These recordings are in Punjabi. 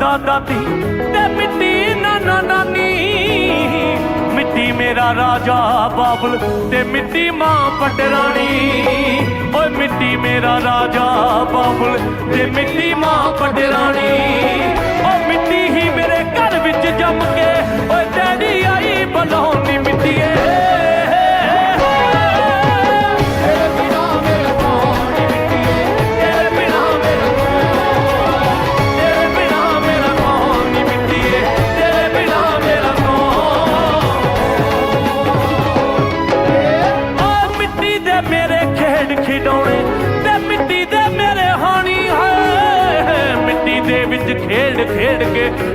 ਦਾਦਾ ਦਾਦੀ ਤੇ ਮਿੱਟੀ ਨਾਨਾ ਨਾਨੀ। ਮਿੱਟੀ ਮੇਰਾ ਰਾਜਾ ਬਾਬਲ ਤੇ ਮਿੱਟੀ ਮਾਂ ਪਟਰਾਣੀ। ਓਏ ਮਿੱਟੀ ਮੇਰਾ ਰਾਜਾ ਬਾਬਲ ਤੇ ਮਿੱਟੀ ਮਾਂ ਪਟਰਾਣੀ। ਓ ਮਿੱਟੀ ਹੀ ਮੇਰੇ ਘਰ ਵਿੱਚ ਜੰਮ ਕੇ, ਓਏ ਡੈਡੀ ਆਈ ਬਲਾਉਣੀ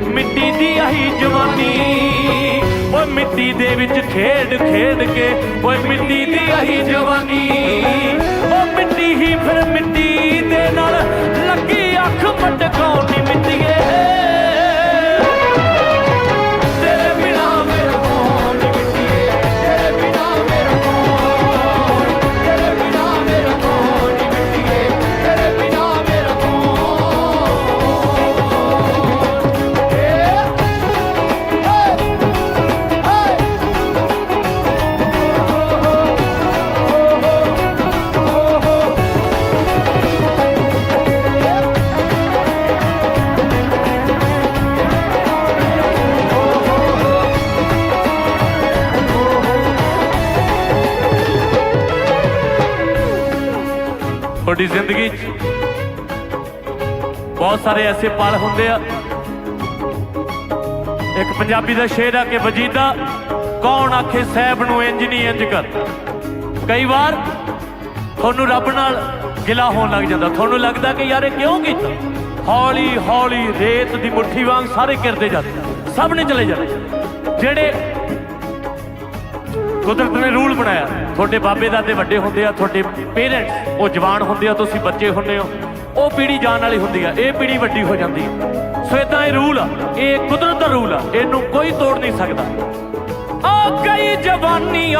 ਮਿੱਟੀ ਦੀ ਆਹੀ ਜਵਾਨੀ। ਓਏ ਮਿੱਟੀ ਦੇ ਵਿੱਚ ਖੇਡ ਖੇਡ ਕੇ ਓਏ ਮਿੱਟੀ ਦੀ ਆਹੀ ਜਵਾਨੀ। ਓ ਮਿੱਟੀ ਹੀ ਫਿਰ ਮਿੱਟੀ ਦੇ ਨਾਲ ਲੱਗੀ ਅੱਖ, ਮਟਕਾਉਣੀ ਮਿੱਟੀ। ਤੁਹਾਡੀ ਜ਼ਿੰਦਗੀ 'ਚ ਬਹੁਤ ਸਾਰੇ ਐਸੇ ਪਲ ਹੁੰਦੇ ਆ। ਇੱਕ ਪੰਜਾਬੀ ਦਾ ਸ਼ੇਰ ਆ ਕਿ ਵਜੀਦਾ, ਕੌਣ ਆਖੇ ਸਹਿਬ ਨੂੰ ਇੰਜ ਨਹੀਂ ਇੰਜ ਕਰ। ਕਈ ਵਾਰ ਤੁਹਾਨੂੰ ਰੱਬ ਨਾਲ ਗਿਲਾ ਹੋਣ ਲੱਗ ਜਾਂਦਾ। ਤੁਹਾਨੂੰ ਲੱਗਦਾ ਕਿ ਯਾਰ ਇਹ ਕਿਉਂ ਕੀਤਾ? ਹੌਲੀ ਹੌਲੀ ਰੇਤ ਦੀ ਮੁੱਠੀ ਵਾਂਗ ਸਾਰੇ ਕਿਰਦੇ ਜਾਂਦੇ ਸਭ ਨੇ ਚਲੇ ਜਾਂਦੇ ਜਿਹੜੇ ਕੁਦਰਤ ਨੇ ਰੂਲ ਬਣਾਇਆ, ਤੁਹਾਡੇ ਬਾਬੇ ਦਾਦੇ ਵੱਡੇ ਹੁੰਦੇ ਆ, ਤੁਹਾਡੇ ਪੇਰੈਂਟਸ ਉਹ ਜਵਾਨ ਹੁੰਦੇ ਆ ਤੁਸੀਂ ਬੱਚੇ ਹੁੰਦੇ ਹੋ, ਉਹ ਪੀੜੀ ਜਾਣ ਵਾਲੀ ਹੁੰਦੀ ਆ, ਇਹ ਪੀੜੀ ਵੱਡੀ ਹੋ ਜਾਂਦੀ ਆ। ਸੋ ਇਦਾਂ ਇਹ ਰੂਲ ਆ, ਇਹ ਕੁਦਰਤ ਦਾ ਰੂਲ ਆ, ਇਹਨੂੰ ਕੋਈ ਤੋੜ ਨਹੀਂ ਸਕਦਾ। ਆ ਗਈ ਜਵਾਨੀ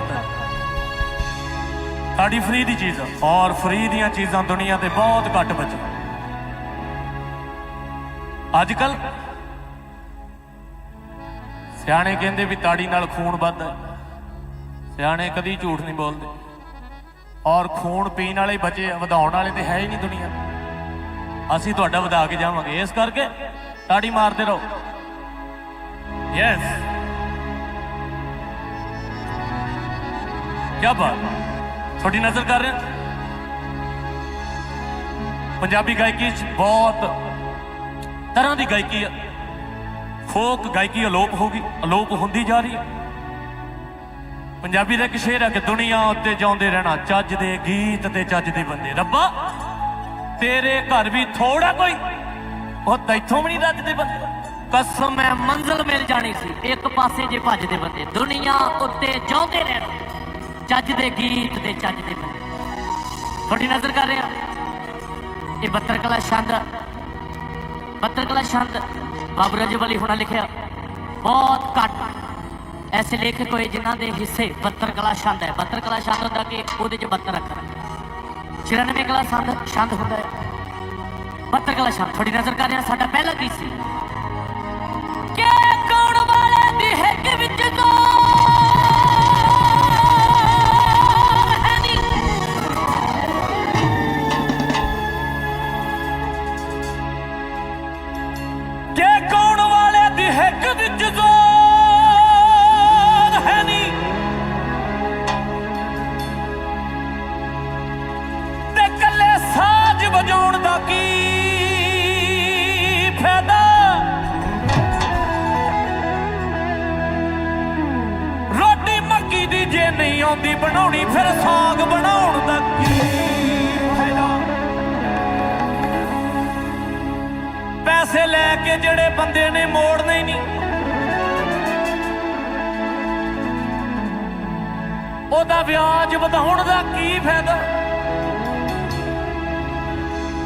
ਪਲੀਜ਼ ਜ਼ੋਰਦਾਰ ਸਾਡੀ ਫ੍ਰੀ ਦੀ ਚੀਜ਼ ਔਰ ਫ੍ਰੀ ਦੀਆਂ ਚੀਜ਼ਾਂ ਦੁਨੀਆ ਤੇ ਬਹੁਤ ਘੱਟ ਬਚੀਆਂ। ਅੱਜ ਕੱਲ ਸਿਆਣੇ ਕਹਿੰਦੇ ਵੀ ਤਾੜੀ ਨਾਲ ਖੂਨ ਵੱਧਦਾ ਸਿਆਣੇ ਕਦੀ ਝੂਠ ਨਹੀਂ ਬੋਲਦੇ। ਔਰ ਖੂਨ ਪੀਣ ਵਾਲੇ ਬਚੇ ਵਧਾਉਣ ਵਾਲੇ ਤੇ ਹੈ ਹੀ ਨਹੀਂ ਦੁਨੀਆ। ਅਸੀਂ ਤੁਹਾਡਾ ਵਧਾ ਕੇ ਜਾਵਾਂਗੇ। ਇਸ ਕਰਕੇ ਤਾੜੀ ਮਾਰਦੇ ਰਹੋ। ਯੈਸ ਕੀ ਬਾਤ ਤੁਹਾਡੀ ਨਜ਼ਰ ਕਰ ਰਹੇ? ਪੰਜਾਬੀ ਗਾਇਕੀ 'ਚ ਬਹੁਤ ਤਰ੍ਹਾਂ ਦੀ ਗਾਇਕੀ ਆ। ਫੋਕ ਗਾਇਕੀ ਅਲੋਪ ਹੋ ਗਈ, ਅਲੋਪ ਹੁੰਦੀ ਜਾ ਰਹੀ ਹੈ ਪੰਜਾਬੀ ਦਾ ਇੱਕ ਸ਼ੇਰ ਹੈ ਕਿ ਦੁਨੀਆ ਉੱਤੇ ਜਾਉਂਦੇ ਰਹਿਣਾ, ਚੱਜ ਦੇ ਗੀਤ ਤੇ ਚੱਜ ਦੇ ਬੰਦੇ। ਰੱਬਾ, ਤੇਰੇ ਘਰ ਵੀ ਥੋੜਾ ਕੋਈ? ਉਹ ਤੈਥੋਂ ਵੀ ਨਹੀਂ ਰੱਜਦੇ ਬੰਦੇ। ਕਸਮ ਹੈ, ਮੰਜ਼ਲ ਮਿਲ ਜਾਣੀ ਸੀ। ਇੱਕ ਪਾਸੇ ਜੇ ਭੱਜਦੇ ਬੰਦੇ, ਦੁਨੀਆ ਉੱਤੇ ਜਾਉਂਦੇ ਰਹਿਣਾ। ਜੱਜ ਦੇ ਗੀਤ ਤੇ ਚੱਜ ਦੇ ਬੰਦੇ ਤੁਹਾਡੀ ਨਜ਼ਰ ਕਰ ਰਿਹਾ। ਇਹ ਬੱਤਰ ਕਲਾ ਛੰਦ। ਬੱਤਰ ਕਲਾ ਛੰਦ। ਬਾਬੂ ਰਜਬ ਅਲੀ ਹੁਣਾ ਲਿਖਿਆ। ਬਹੁਤ ਘੱਟ। ਐਸੇ ਲੇਖਕ ਹੋਏ ਜਿਨ੍ਹਾਂ ਦੇ ਹਿੱਸੇ ਬੱਤਰ ਕਲਾ ਛੰਦ ਹੈ। ਬੱਤਰ ਕਲਾ ਛੰਦ ਹੁੰਦਾ ਕਿ ਉਹਦੇ 'ਚ ਬੱਤਰ ਅੱਖਰ 94 ਕਲਾ ਛੰਦ ਛੰਦ ਹੁੰਦਾ ਹੈ। ਬੱਤਰ ਕਲਾ ਛੰਦ। ਤੁਹਾਡੀ ਨਜ਼ਰ ਕਰ ਰਿਹਾ ਸਾਡਾ ਪਹਿਲਾ ਗੀਤ ਸੀ? ਕਿ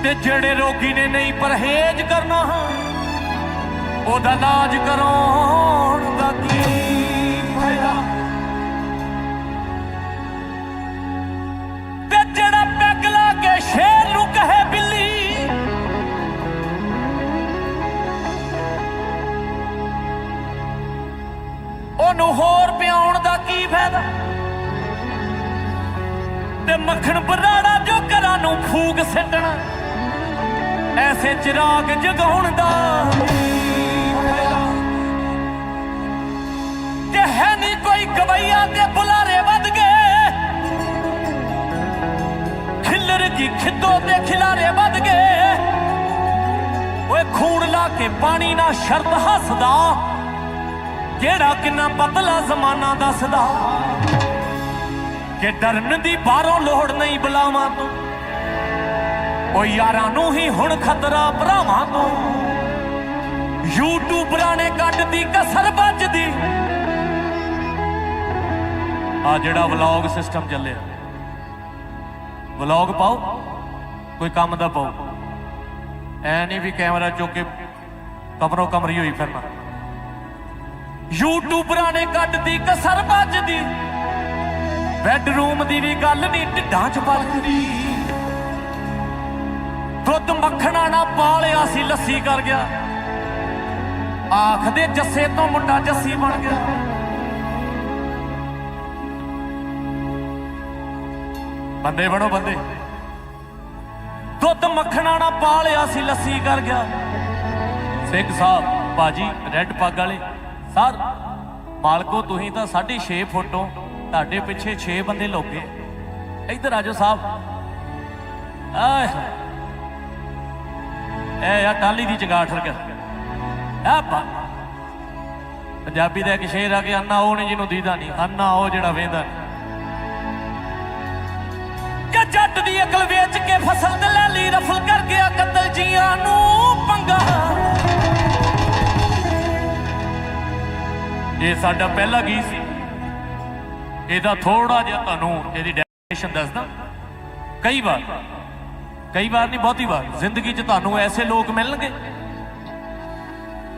ਤੇ ਜਿਹੜੇ ਰੋਗੀ ਨੇ ਨਹੀਂ ਪਰਹੇਜ਼ ਕਰਨਾ, ਉਹਦਾ ਇਲਾਜ ਕਰਾਉਣ ਦਾ ਕੀ ਫਾਇਦਾ? ਤੇ ਜਿਹੜਾ ਪੈਗ ਲਾ ਕੇ ਸ਼ੇਰ ਨੂੰ ਕਹੇ ਬਿੱਲੀ, ਉਹਨੂੰ ਹੋਰ ਪਿਆਉਣ ਦਾ ਕੀ ਫਾਇਦਾ? ਤੇ ਮੱਖਣ ਬਰਾੜਾ ਜੋ ਘਰਾਂ ਨੂੰ ਫੂਕ ਸਿੱਟਣਾ ਐਸੇ ਚਿਰਾਗ ਜਗਾਉਣ ਦਾ ਕੀ ਹੈ ਨਹੀਂ ਕੋਈ ਗਵਈਆ ਤੇ ਬੁਲਾਰੇ ਵੱਧ ਗਏ ਖਿੱਲਰ ਕੀ ਖਿੱਦੋ ਤੇ ਖਿਲਾਰੇ ਵੱਧ ਗਏ ਓਏ ਖੂਨ ਲਾ ਕੇ ਪਾਣੀ ਨਾਲ ਸ਼ਰਤ ਹੱਸਦਾ ਕਿਹੜਾ ਕਿੰਨਾ ਪਤਲਾ ਜ਼ਮਾਨਾ ਦੱਸਦਾ ਕਿ ਡਰਨ ਦੀ ਬਾਹਰੋਂ ਲੋੜ ਨਹੀਂ ਬੁਲਾਵਾਂ ਤੂੰ। ਓ ਯਾਰਾਂ ਨੂੰ ਹੀ ਹੁਣ ਖਤਰਾ ਭਰਾਵਾਂ ਤੋਂ ਯੂਟਿਊਬਰਾਂ ਨੇ ਕੱਢਦੀ, ਕਸਰ ਵੱਜਦੀ। ਆ ਜਿਹੜਾ ਵਲੌਗ ਸਿਸਟਮ ਚੱਲਿਆ। ਵਲੌਗ ਪਾਓ, ਕੋਈ ਕੰਮ ਦਾ ਪਾਓ। ਐ ਨਹੀਂ ਵੀ ਕੈਮਰਾ ਚੁੱਕ ਕੇ ਕਮਰੋ ਕਮਰੀ ਹੋਈ ਫਿਰਨਾ। ਯੂਟਿਊਬਰਾਂ ਨੇ ਕੱਢਦੀ, ਕਸਰ ਵੱਜਦੀ। ਬੈੱਡਰੂਮ ਦੀ ਵੀ ਗੱਲ ਨਹੀਂ ਢਿੱਡਾਂ 'ਚ ਪਲਦੀ ਦੁੱਧ ਮੱਖਣਾ ਨਾ ਪਾਲਿਆ ਸੀ, ਲੱਸੀ ਕਰ ਗਿਆ। ਆਖਦੇ ਜੱਸੇ ਤੋਂ ਮੁੰਡਾ ਜੱਸੀ ਬਣ ਗਿਆ। ਬੰਦੇ ਬਣੋ ਬੰਦੇ। ਦੁੱਧ ਮੱਖਣਾ ਨਾ ਪਾਲਿਆ ਸੀ, ਲੱਸੀ ਕਰ ਗਿਆ। ਸਿੰਘ ਸਾਹਿਬ ਬਾਜੀ ਰੈੱਡ ਪੱਗ ਵਾਲੇ, ਸਰ, ਮਾਲਕੋ, ਤੁਸੀਂ ਤਾਂ 6.5 ਫੁੱਟੋਂ ਤੁਹਾਡੇ ਪਿੱਛੇ 6 ਬੰਦੇ ਲੋਕੇ ਇੱਧਰ ਆਜੋ ਸਾਹਿਬ। ਆਏ ਹਾਏ। ਇਹ ਆ ਟਾਲੀ ਦੀ ਚੰਗਾਠ ਰਗਾ ਆ ਬਾ। ਪੰਜਾਬੀ ਦਾ ਇੱਕ ਸ਼ੇਰ ਆ ਕਿ ਅੰਨਾ ਉਹ ਨਹੀਂ ਜਿਹਨੂੰ ਦੀਦਾ ਨਹੀਂ, ਅੰਨਾ ਉਹ ਜਿਹੜਾ ਵੇਂਦਾ ਕਿ ਜੱਟ ਦੀ ਅਕਲ ਵੇਚ ਕੇ ਫਸਲ ਤੇ ਲੈ ਲਈ ਰਫਲ ਕਰ ਗਿਆ ਕਤਲ ਜੀਆਂ ਨੂੰ ਪੰਗਾ। ਇਹ ਸਾਡਾ ਪਹਿਲਾ ਗੀਤ ਸੀ। ਇਹਦਾ ਥੋੜਾ ਜਿਹਾ ਤੁਹਾਨੂੰ ਇਹਦੀ ਡੈਫੀਨੇਸ਼ਨ ਦੱਸਦਾ। ਕਈ ਵਾਰ। ਕਈ ਵਾਰ ਨਹੀਂ, ਬਹੁਤੀ ਵਾਰ। ਜ਼ਿੰਦਗੀ 'ਚ ਤੁਹਾਨੂੰ ਐਸੇ ਲੋਕ ਮਿਲਣਗੇ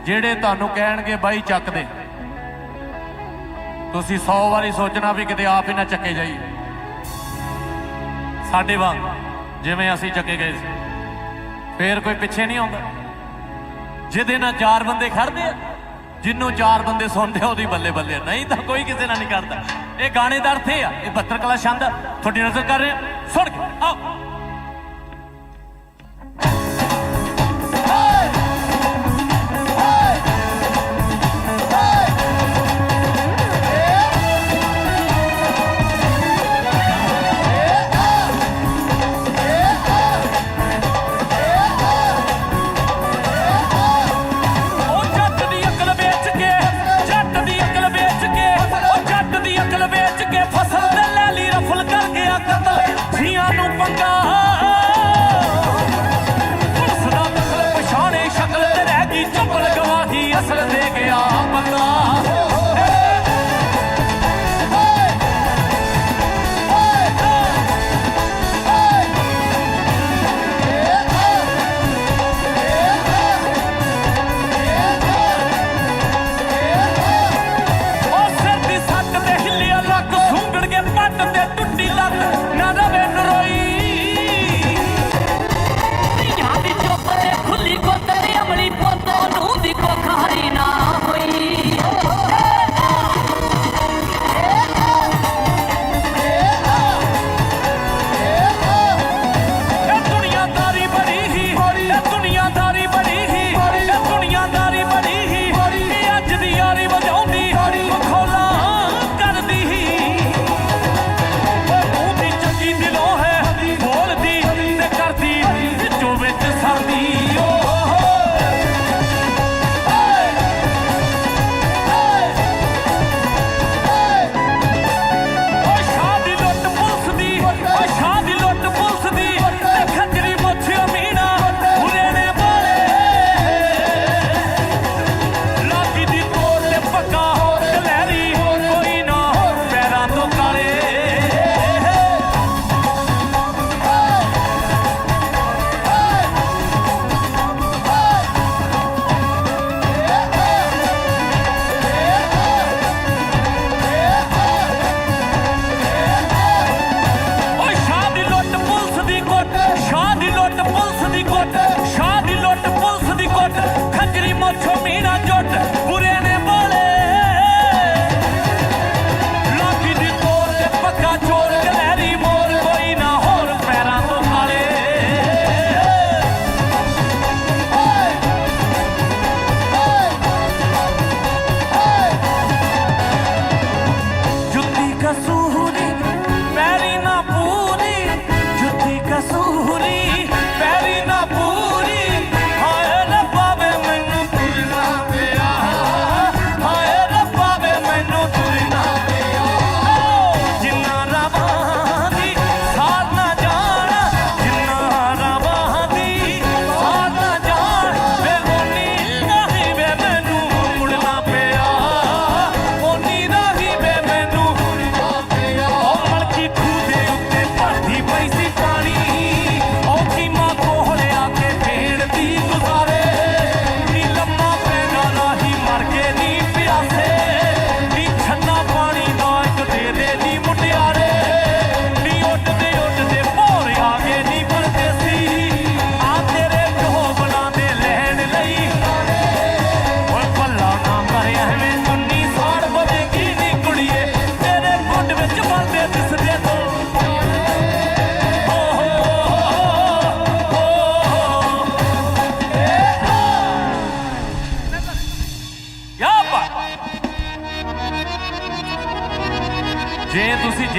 ਜਿਹੜੇ ਤੁਹਾਨੂੰ ਕਹਿਣਗੇ, ਬਾਈ, ਚੱਕ ਦੇ। ਤੁਸੀਂ 100 ਵਾਰੀ ਸੋਚਣਾ ਵੀ ਕਿਤੇ ਆਪ ਹੀ ਨਾ ਚੱਕੇ ਜਾਈਏ। ਸਾਡੇ ਵਾਂਗ ਜਿਵੇਂ ਅਸੀਂ ਚੱਕੇ ਗਏ ਸੀ। ਫੇਰ ਕੋਈ ਪਿੱਛੇ ਨਹੀਂ ਆਉਂਦਾ। ਜਿਹਦੇ ਨਾਲ ਚਾਰ ਬੰਦੇ ਖੜਦੇ ਆ ਜਿੰਨੂੰ ਚਾਰ ਬੰਦੇ ਸੁਣਦੇ ਆ, ਉਹਦੀ ਬੱਲੇ ਬੱਲੇ ਆ। ਨਹੀਂ ਤਾਂ ਕੋਈ ਕਿਸੇ ਨਾਲ ਨਹੀਂ ਕਰਦਾ। ਇਹ ਗਾਣੇ ਦਾ ਅਰਥ ਇਹ ਆ। ਇਹ 72 ਕਲਾ ਛੰਦ ਆ। ਤੁਹਾਡੀ ਨਜ਼ਰ ਕਰ ਰਹੇ ਸੁਣ ਕੇ, ਆਓ।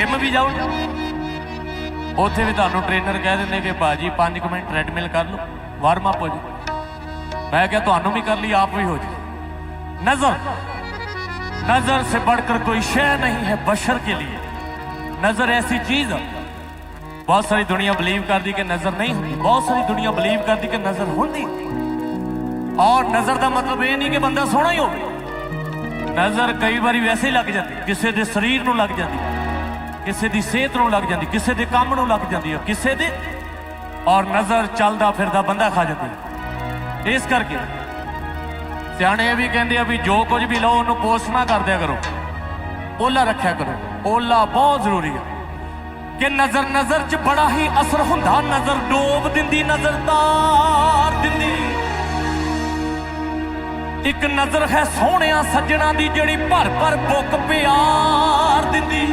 ਜਿਮ ਵੀ ਜਾਓ ਉੱਥੇ ਵੀ ਤੁਹਾਨੂੰ ਟ੍ਰੇਨਰ ਕਹਿ ਦਿੰਦੇ ਕਿ ਬਾਜੀ 5 ਮਿੰਟ ਟ੍ਰੈਡਮਿਲ ਕਰ ਲਓ ਵਾਰਮ ਅਪ ਹੋ ਜਾ ਮੈਂ ਕਿਹਾ ਤੁਹਾਨੂੰ ਵੀ ਕਰ ਲਈ ਆਪ ਵੀ ਹੋ ਜਾ नजर नजर से बढ़कर कोई शय नहीं है बशर के लिए नजर ऐसी चीज है बहुत सारी दुनिया बिलीव कर दी कि नजर नहीं होती बहुत सारी दुनिया बिलीव कर दी कि नजर होती और नजर ਦਾ ਮਤਲਬ ਇਹ ਨਹੀਂ ਕਿ ਬੰਦਾ ਸੋਹਣਾ ਹੀ ਹੋਵੇ ਨਜ਼ਰ ਕਈ ਵਾਰੀ ਵੈਸੇ ਹੀ ਲੱਗ ਜਾਂਦੀ ਕਿਸੇ ਦੇ ਸਰੀਰ ਨੂੰ ਲੱਗ ਜਾਂਦੀ ਕਿਸੇ ਦੀ ਸਿਹਤ ਨੂੰ ਲੱਗ ਜਾਂਦੀ, ਕਿਸੇ ਦੇ ਕੰਮ ਨੂੰ ਲੱਗ ਜਾਂਦੀ ਹੈ, ਕਿਸੇ ਦੇ ਔਰ ਨਜ਼ਰ ਚੱਲਦਾ ਫਿਰਦਾ ਬੰਦਾ ਖਾ ਜਾਂਦੀ ਇਸ ਕਰਕੇ ਸਿਆਣੇ ਇਹ ਵੀ ਕਹਿੰਦੇ ਆ ਵੀ ਜੋ ਕੁਝ ਵੀ ਲਓ, ਉਹਨੂੰ ਪੋਸਟ ਨਾ ਕਰ ਕਰੋ। ਓਲਾ ਰੱਖਿਆ ਕਰੋ। ਓਲਾ ਬਹੁਤ ਜ਼ਰੂਰੀ ਹੈ ਕਿ ਨਜ਼ਰ ਨਜ਼ਰ 'ਚ ਬੜਾ ਹੀ ਅਸਰ ਹੁੰਦਾ। ਨਜ਼ਰ ਡੋਬ ਦਿੰਦੀ, ਨਜ਼ਰ ਤਾਰ ਦਿੰਦੀ। ਇੱਕ ਨਜ਼ਰ ਹੈ ਸੋਹਣਿਆਂ ਸੱਜਣਾ ਦੀ, ਜਿਹੜੀ ਭਰ ਭਰ ਬੁੱਕ ਪਿਆਰ ਦਿੰਦੀ।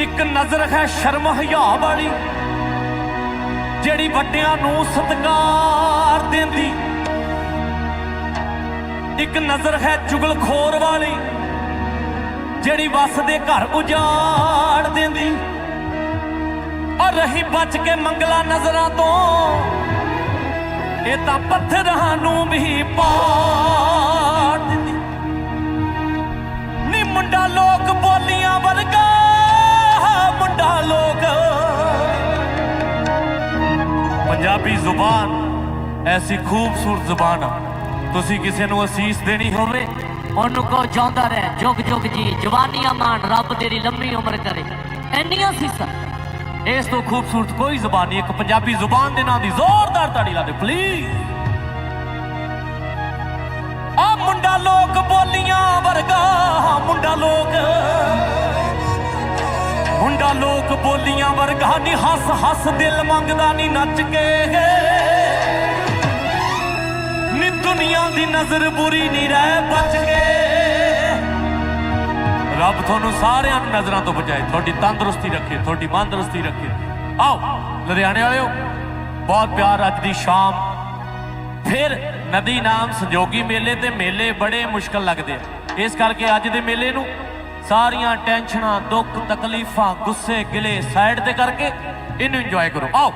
ਇੱਕ ਨਜ਼ਰ ਹੈ ਸ਼ਰਮ ਹਿਆ ਵਾਲੀ, ਜਿਹੜੀ ਵੱਡਿਆਂ ਨੂੰ ਸਤਿਕਾਰ ਦਿੰਦੀ। ਇੱਕ ਨਜ਼ਰ ਹੈ ਚੁਗਲਖੋਰ ਵਾਲੀ, ਜਿਹੜੀ ਵਸਦੇ ਘਰ ਉਜਾੜ ਦਿੰਦੀ। ਔਰ ਰਹੀ ਬਚ ਕੇ ਮੰਗਲਾ ਨਜ਼ਰਾਂ ਤੋਂ, ਇਹ ਤਾਂ ਪੱਥਰਾਂ ਨੂੰ ਵੀ ਪਾੜ ਦਿੰਦੀ। ਨੀ ਮੁੰਡਾ ਲੋਕ ਬੋਲੀਆਂ ਵਰਗਾ ਮੁੰਡਾ ਲੋਕ। ਪੰਜਾਬੀ ਜ਼ੁਬਾਨ, ਐਸੀ ਖੂਬਸੂਰਤ ਜ਼ੁਬਾਨ ਤੁਸੀਂ ਕਿਸੇ ਨੂੰ ਅਸੀਸ ਦੇਣੀ ਹੋਵੇ, ਉਹਨੂੰ ਕੋ ਜਿਉਂਦਾ ਰਹਿ, ਜੁਗ ਜੁਗ ਜੀ, ਜਵਾਨੀਆਂ ਮਾਣ, ਰੱਬ ਤੇਰੀ ਲੰਮੀ ਉਮਰ ਕਰੇ। ਇੰਨੀਆਂ ਸੀਸਾਂ ਇਸ ਤੋਂ ਖੂਬਸੂਰਤ ਕੋਈ ਜ਼ੁਬਾਨ ਨਹੀਂ, ਇੱਕ ਪੰਜਾਬੀ ਜ਼ੁਬਾਨ ਦੇ ਨਾਂ ਦੀ ਜ਼ੋਰਦਾਰ ਤਾੜੀ ਲਾ ਦਿਓ ਪਲੀਜ਼ ਆ ਮੁੰਡਾ ਲੋਕ ਬੋਲੀਆਂ ਵਰਗਾ ਮੁੰਡਾ ਲੋਕ। ਮੁੰਡਾ ਲੋਕ ਬੋਲੀਆਂ ਵਰਗਾ ਨਹੀਂ ਹੱਸ ਹੱਸ ਦਿਲ ਮੰਗਦਾ ਨਹੀਂ ਨੱਚ ਕੇ। ਨੀ ਦੁਨੀਆ ਦੀ ਨਜ਼ਰ ਬੁਰੀ ਨਹੀਂ ਰਹਿ ਬਚ ਕੇ। ਰੱਬ ਤੁਹਾਨੂੰ ਸਾਰਿਆਂ ਨੂੰ ਨਜ਼ਰਾਂ ਤੋਂ ਬਚਾਏ। ਤੁਹਾਡੀ ਤੰਦਰੁਸਤੀ ਰੱਖੇ, ਤੁਹਾਡੀ ਮੰਦਰੁਸਤੀ ਰੱਖੇ। ਆਓ, ਲੁਧਿਆਣੇ ਵਾਲਿਓ, ਬਹੁਤ ਪਿਆਰ ਅੱਜ ਦੀ ਸ਼ਾਮ। ਫਿਰ ਨਦੀ ਨਾਮ ਸੰਜੋਗੀ ਮੇਲੇ ਤੇ ਮੇਲੇ ਬੜੇ ਮੁਸ਼ਕਲ ਲੱਗਦੇ ਆ। ਇਸ ਕਰਕੇ ਅੱਜ ਦੇ ਮੇਲੇ ਨੂੰ ਸਾਰੀਆਂ ਟੈਨਸ਼ਨਾਂ, ਦੁੱਖ, ਤਕਲੀਫਾਂ ਗੁੱਸੇ, ਗਿਲੇ ਸਾਈਡ ਤੇ ਕਰਕੇ ਇਹਨੂੰ ਇੰਜੋਏ ਕਰੋ। ਆਓ।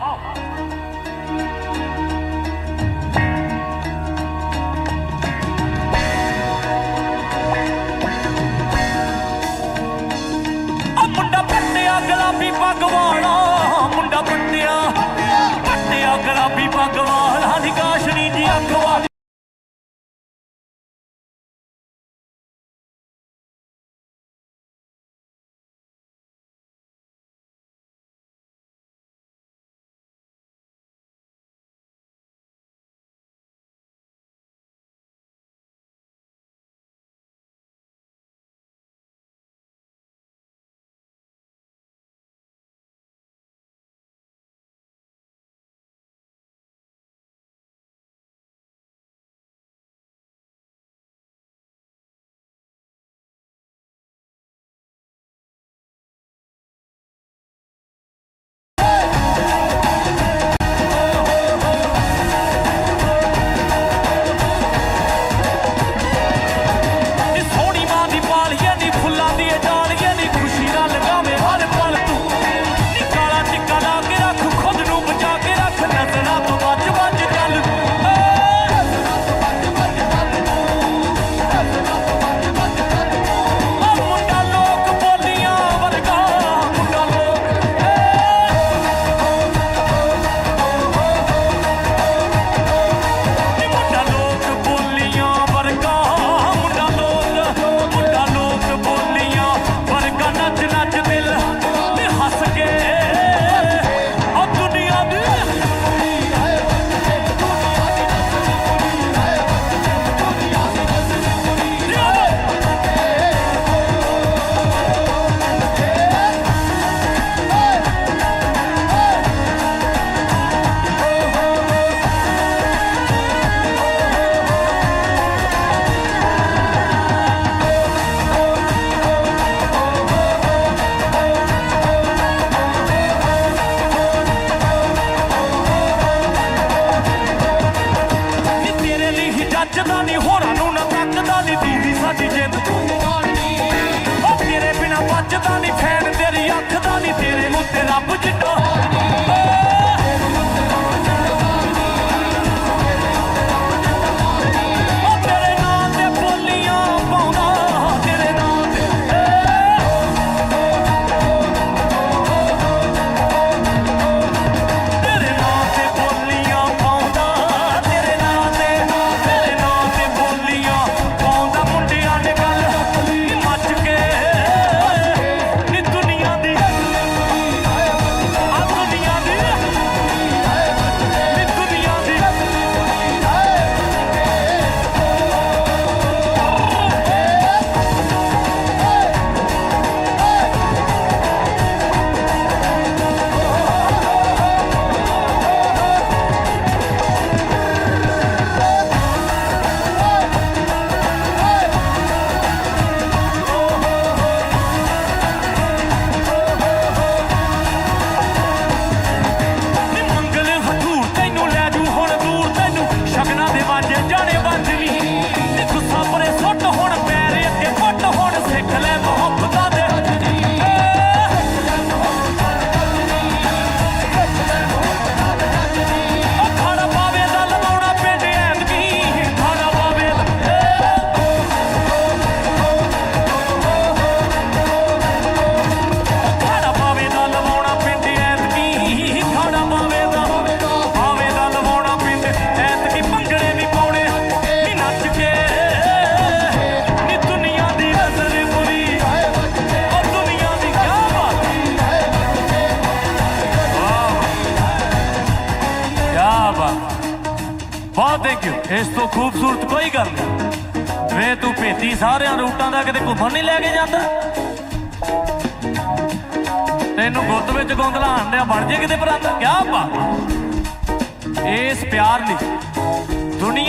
ਮੁੰਡਾ ਪੱਟਿਆ ਗੁਲਾਬੀ ਪੱਗ ਵਾਲਾ ਮੁੰਡਾ ਪੱਟਿਆ ਪੱਟਿਆ ਗੁਲਾਬੀ ਪੱਗ ਵਾਲਾ ਨਿਕਾਸ਼ਨੀ ਜੀ ਅੱਖ ਵਾਲੀ।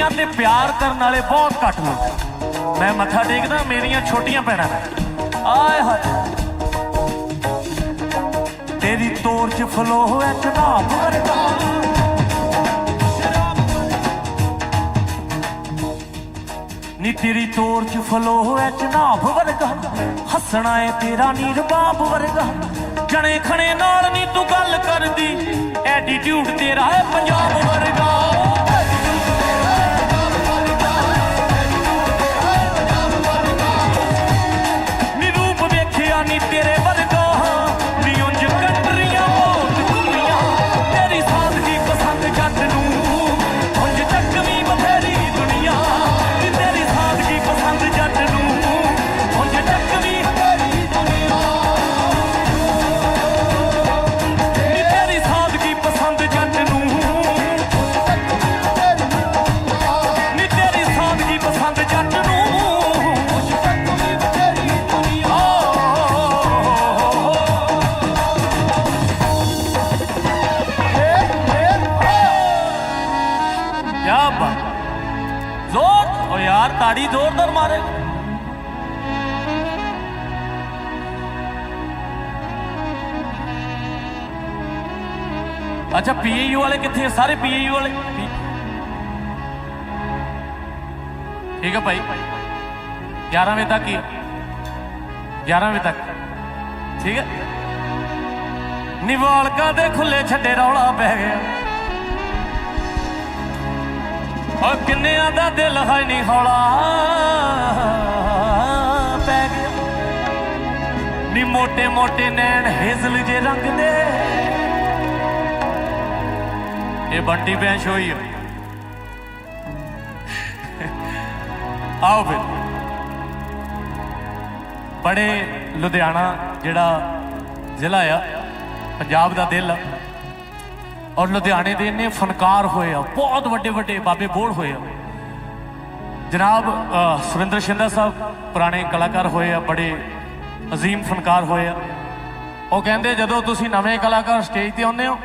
ਲਈ ਤੇ ਪਿਆਰ ਕਰਨ ਵਾਲੇ ਬਹੁਤ ਘੱਟ ਲੋਕ ਮੈਂ ਮੱਥਾ ਟੇਕਦਾ, ਮੇਰੀਆਂ ਛੋਟੀਆਂ ਭੈਣਾਂ ਆਏ ਹਾਏ। ਤੇਰੀ ਤੋਰ ਚ ਫਲੋ ਹੋਇਆ ਚਨਾਬ ਵਰਗਾ। ਨੀ ਤੇਰੀ ਤੋਰ ਚ ਫਲੋ ਹੋਇਆ ਚਨਾਬ ਵਰਗਾ। ਹੱਸਣਾ ਏ ਤੇਰਾ ਨੀ ਰਬਾਬ ਵਰਗਾ। ਜਣੇ ਖਣੇ ਨਾਲ ਨੀ ਤੂੰ ਗੱਲ ਕਰਦੀ। ਐਟੀਟਿਊਡ ਤੇਰਾ ਹੈ ਪੰਜਾਬ ਵਰਗਾ। ਵੇਖਿਆ ਨੀ ਅੱਛਾ, ਪੀਏਯੂ ਵਾਲੇ ਕਿੱਥੇ ਆ? ਸਾਰੇ ਪੀਏਯੂ ਵਾਲੇ। ਠੀਕ ਹੈ ਭਾਈ। 11 ਵਜੇ ਤੱਕ ਹੀ। 11 ਵਜੇ ਤੱਕ। ਠੀਕ ਹੈ ਨਿਵਾਲਕਾ ਦੇ ਖੁੱਲੇ ਛੱਡੇ ਰੌਲਾ ਪੈ ਗਿਆ? ਓ ਕਿੰਨਿਆਂ ਦਾ ਦਿਲ ਹੈ ਨਹੀਂ ਹੌਲਾ ਪੈ ਗਿਆ। ਨੀ ਮੋਟੇ ਮੋਟੇ ਨੈਣ ਹੇਜ਼ਲ ਜੇ ਰੰਗ ਦੇ ਇਹ ਬੰਟੀ ਬੈਂਚ ਹੋਈ ਹੈ ਆਓ ਫਿਰ। ਬੜੇ ਲੁਧਿਆਣਾ ਜਿਹੜਾ ਜ਼ਿਲ੍ਹਾ ਆ, ਪੰਜਾਬ ਦਾ ਦਿਲ ਆ। ਔਰ ਲੁਧਿਆਣੇ ਦੇ ਇੰਨੇ ਫਨਕਾਰ ਹੋਏ ਆ, ਬਹੁਤ ਵੱਡੇ ਵੱਡੇ ਬਾਬੇ ਬੋੜ ਹੋਏ ਆ। ਜਨਾਬ ਸੁਰਿੰਦਰ ਸ਼ਿੰਦਾ ਸਾਹਿਬ ਪੁਰਾਣੇ ਕਲਾਕਾਰ ਹੋਏ ਆ, ਬੜੇ ਅਜ਼ੀਮ ਫਨਕਾਰ ਹੋਏ ਆ। ਉਹ ਕਹਿੰਦੇ, ਜਦੋਂ ਤੁਸੀਂ ਨਵੇਂ ਕਲਾਕਾਰ ਸਟੇਜ ਤੇ ਆਉਂਦੇ ਹੋ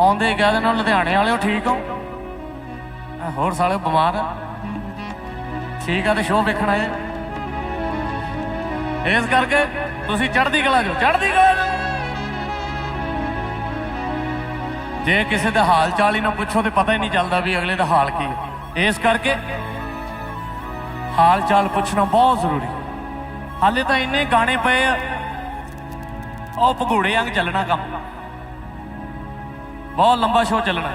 ਆਉਂਦੇ ਹੀ ਕਹਿ ਦੇਣਾ ਲੁਧਿਆਣੇ ਵਾਲਿਓ ਠੀਕ ਹੋ? ਅ, ਹੋਰ ਸਾਲੇ ਬਿਮਾਰ ਆ। ਠੀਕ ਆ ਤੇ ਸ਼ੋਅ ਵੇਖਣਾ ਹੈ ਇਸ ਕਰਕੇ ਤੁਸੀਂ ਚੜ੍ਹਦੀ ਕਲਾ ਜੋ ਚੜ੍ਹਦੀ ਕਲਾ ਜੋ ਜੇ ਕਿਸੇ ਦਾ ਹਾਲ ਚਾਲ ਹੀ ਨਾ ਪੁੱਛੋ ਤੇ ਪਤਾ ਹੀ ਨਹੀਂ ਚੱਲਦਾ ਵੀ ਅਗਲੇ ਦਾ ਹਾਲ ਕੀ ਹੈ ਇਸ ਕਰਕੇ ਹਾਲ ਚਾਲ ਪੁੱਛਣਾ ਬਹੁਤ ਜ਼ਰੂਰੀ ਹਾਲੇ ਤਾਂ ਇੰਨੇ ਗਾਣੇ ਪਏ ਆ ਉਹ ਭਗੂੜੇ ਵਾਂਗ ਚੱਲਣਾ ਕੰਮ। ਬਹੁਤ ਲੰਬਾ ਸ਼ੋਅ ਚੱਲਣਾ।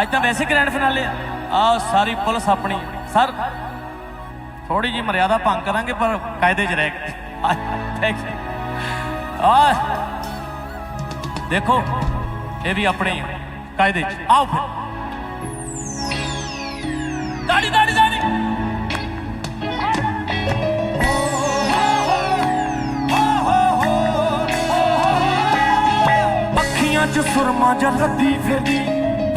ਅੱਜ ਤਾਂ ਵੈਸੇ ਗ੍ਰੈਂਡ ਫਿਨਾਲੇ ਆ। ਆ ਸਾਰੀ ਪੁਲਿਸ ਆਪਣੀ ਸਰ ਥੋੜੀ ਜੀ ਮਰਿਆਦਾ ਭੰਗ ਕਰਾਂਗੇ, ਪਰ ਕਾਇਦੇ 'ਚ ਰਹਿ ਕੇ ਥੈਂਕ ਯੂ ਆ ਦੇਖੋ, ਇਹ ਵੀ ਆਪਣੇ ਕਾਇਦੇ 'ਚ। ਆਓ ਫਿਰ। 'ਚ ਸੁਰਮਾ ਜਾਂ ਲੱਦੀ ਫਿਰਦੀ।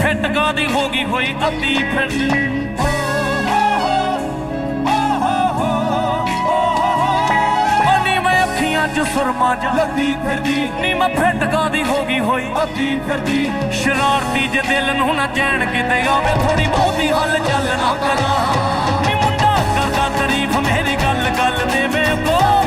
ਫਿਟਕਾ ਦੀ ਹੋ ਗਈ ਹੋਈ ਅੱਧੀ ਫਿਰਦੀ। 'ਚ ਸੁਰਮਾ ਜਾਂ ਲੱਦੀ ਫਿਰਦੀ। ਨੀ ਮੈਂ ਫਿਟਕਾ ਦੀ ਹੋ ਗਈ ਹੋਈ ਅੱਧੀ ਫਿਰਦੀ। ਸ਼ਰਾਰਤੀ ਜੇ ਦਿਲ ਨੂੰ ਨਾ ਚੈਨ ਕਿਤੇ ਆਵੇ ਥੋੜੀ ਬਹੁਤੀ ਹੱਲ ਚੱਲ ਨਾ ਕਰਾਂ। ਨੀ ਮੁੰਡਾ ਕਰਦਾ ਤਾਰੀਫ ਮੇਰੀ ਗੱਲ ਗੱਲ ਦੇ ਵੇ ਕੋ